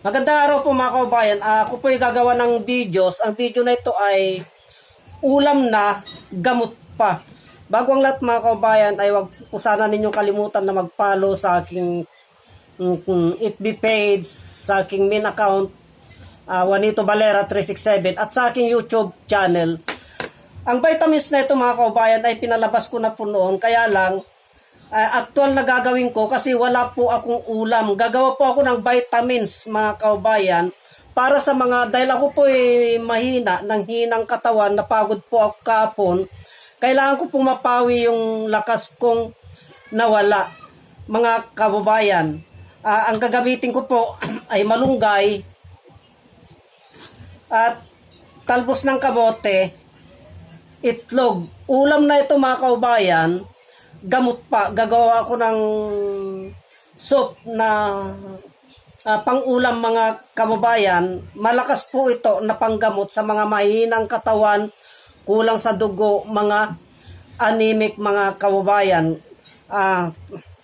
Magandang araw po mga kaubayan. Ah, ako po ay gagawa ng videos. Ang video na ito ay ulam na gamot pa. Bago ang lahat mga kaubayan ay wag po sana ninyong kalimutan na mag-follow sa aking mm, mm, FB page, sa aking main account, ah, Juanito Valera 367 at sa aking YouTube channel. Ang vitamins na ito mga kaubayan ay pinalabas ko na po noon kaya lang Ah, actual na gagawin ko kasi wala po akong ulam. Gagawa po ako ng vitamins mga kaubayan para sa mga dahil ako po ay mahina ng hinang katawan, napagod po ako kapon. Kailangan ko po mapawi yung lakas kong nawala mga kababayan. Ah, ang gagamitin ko po ay malunggay at talbos ng kabote, itlog. Ulam na ito mga kaubayan, gamot pa. Gagawa ako ng soup na ah, pang-ulam mga kababayan. Malakas po ito na panggamot sa mga mahinang katawan, kulang sa dugo, mga anemic mga kababayan. Ah,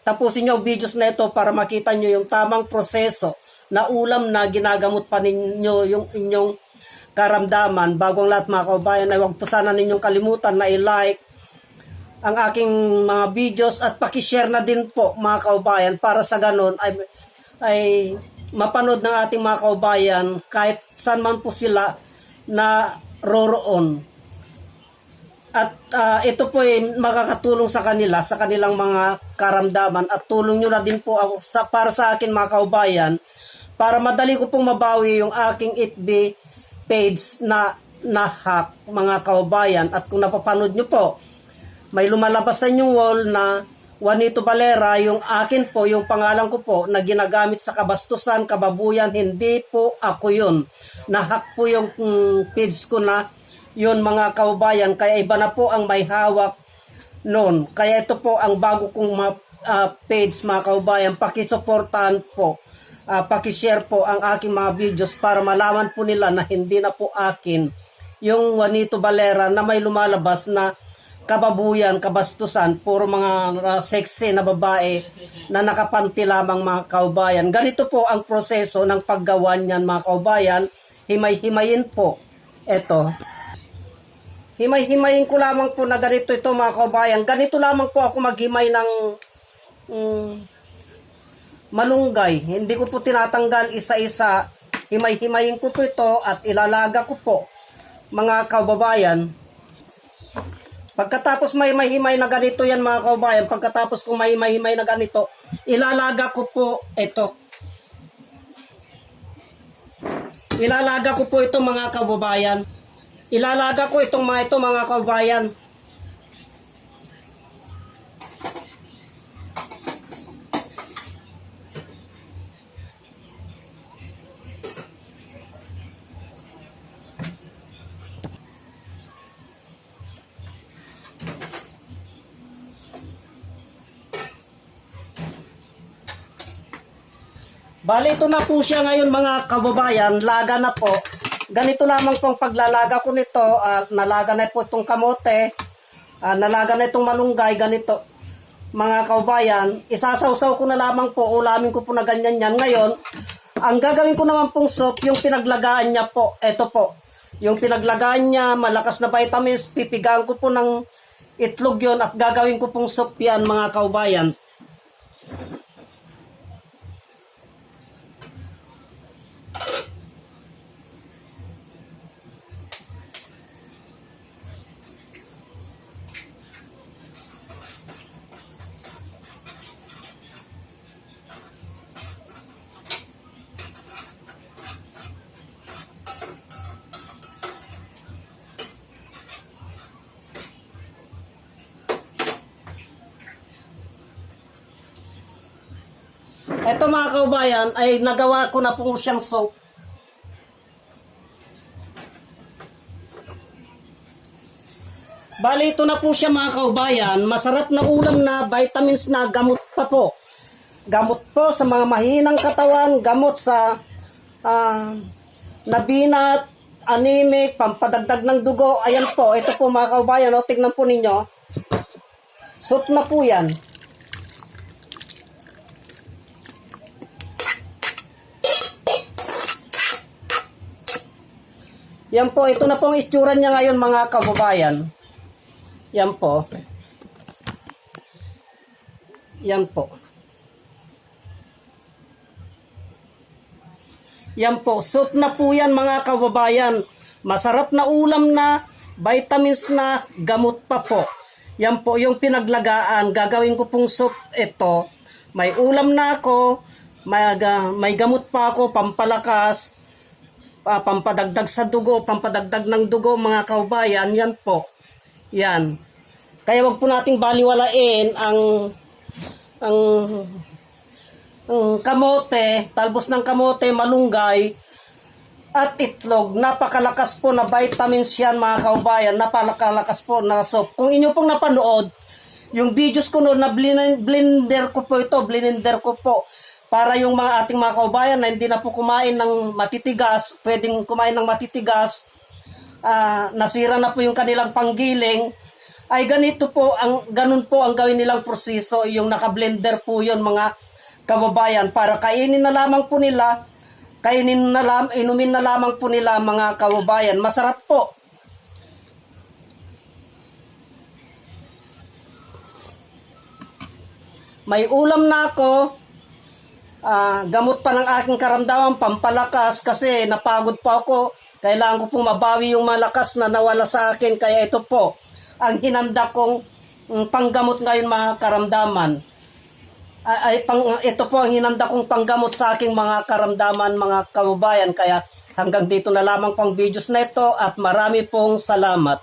tapusin nyo ang videos na ito para makita nyo yung tamang proseso na ulam na ginagamot pa ninyo yung inyong karamdaman. Bago ang lahat mga kababayan ay huwag po sana ninyong kalimutan na i-like, ang aking mga videos at pakishare na din po mga kaubayan para sa ganon ay, ay mapanood ng ating mga kaubayan kahit saan man po sila na roroon. At ah, ito po ay makakatulong sa kanila sa kanilang mga karamdaman at tulong nyo na din po ako sa, para sa akin mga kaubayan para madali ko pong mabawi yung aking FB page na nahack mga kaubayan at kung napapanood nyo po may lumalabas sa inyong wall na Juanito Valera, yung akin po, yung pangalan ko po, na ginagamit sa kabastusan, kababuyan, hindi po ako yun. Nahack po yung mm, page ko na yun mga kaubayan, kaya iba na po ang may hawak noon. Kaya ito po ang bago kong ma- ah, page mga kaubayan, pakisuportahan po, ah, pakishare po ang aking mga videos para malaman po nila na hindi na po akin yung Juanito Valera na may lumalabas na kababuyan, kabastusan, puro mga uh, sexy na babae na nakapanti lamang mga kaubayan. Ganito po ang proseso ng paggawa niyan mga kaubayan. Himay-himayin po. Ito. Himay-himayin ko lamang po na ganito ito mga kaubayan. Ganito lamang po ako maghimay ng mm, malunggay. Hindi ko po tinatanggal isa-isa. Himay-himayin ko po ito at ilalaga ko po mga kaubabayan. Pagkatapos may mahimay na ganito yan mga kaubayan, pagkatapos kung may mahimay na ganito, ilalaga ko po ito. Ilalaga ko po ito mga kaubabayan. Ilalaga ko itong mga ito mga kaubabayan. Bali, ito na po siya ngayon mga kababayan. Laga na po. Ganito lamang pong paglalaga ko nito. ah, nalaga na po itong kamote. ah, nalaga na itong malunggay. Ganito. Mga kababayan, isasawsaw ko na lamang po. Ulamin ko po na ganyan yan. Ngayon, ang gagawin ko naman pong soup, yung pinaglagaan niya po. Ito po. Yung pinaglagaan niya, malakas na vitamins. Pipigaan ko po ng itlog yon at gagawin ko pong soup yan mga kaubayan. Ito mga kaubayan ay nagawa ko na po siyang soap. Bali, ito na po siya mga kaubayan. Masarap na ulam na vitamins na gamot pa po. Gamot po sa mga mahinang katawan, gamot sa ah, nabinat, anemic, pampadagdag ng dugo. Ayan po, ito po mga kaubayan. O, tignan po ninyo. Soup na po yan. Yan po, ito na po ang itsura niya ngayon mga kababayan. Yan po. Yan po. Yan po, soup na po yan mga kababayan. Masarap na ulam na, vitamins na, gamot pa po. Yan po yung pinaglagaan. Gagawin ko pong soup ito. May ulam na ako, may, ga- may gamot pa ako, pampalakas, ah, pampadagdag sa dugo, pampadagdag ng dugo mga kaubayan, yan po. Yan. Kaya wag po nating baliwalain ang ang ang kamote, talbos ng kamote, malunggay, at itlog. Napakalakas po na vitamins yan mga kaubayan. Napakalakas po na soup. Kung inyo pong napanood, yung videos ko noon na blender ko po ito, blender ko po para yung mga ating mga kaubayan na hindi na po kumain ng matitigas, pwedeng kumain ng matitigas, ah, nasira na po yung kanilang panggiling, ay ganito po, ang ganun po ang gawin nilang proseso, yung naka-blender po yun mga kababayan para kainin na lamang po nila, kainin na lam, inumin na lamang po nila mga kababayan. Masarap po. May ulam na ako, Ah, gamot pa ng aking karamdaman, pampalakas kasi napagod pa ako. Kailangan ko pong mabawi yung malakas na nawala sa akin. Kaya ito po, ang hinanda kong mm, panggamot ngayon mga karamdaman. Ay, ay, pang, ito po ang hinanda kong panggamot sa aking mga karamdaman, mga kababayan. Kaya hanggang dito na lamang pang videos na ito at marami pong salamat.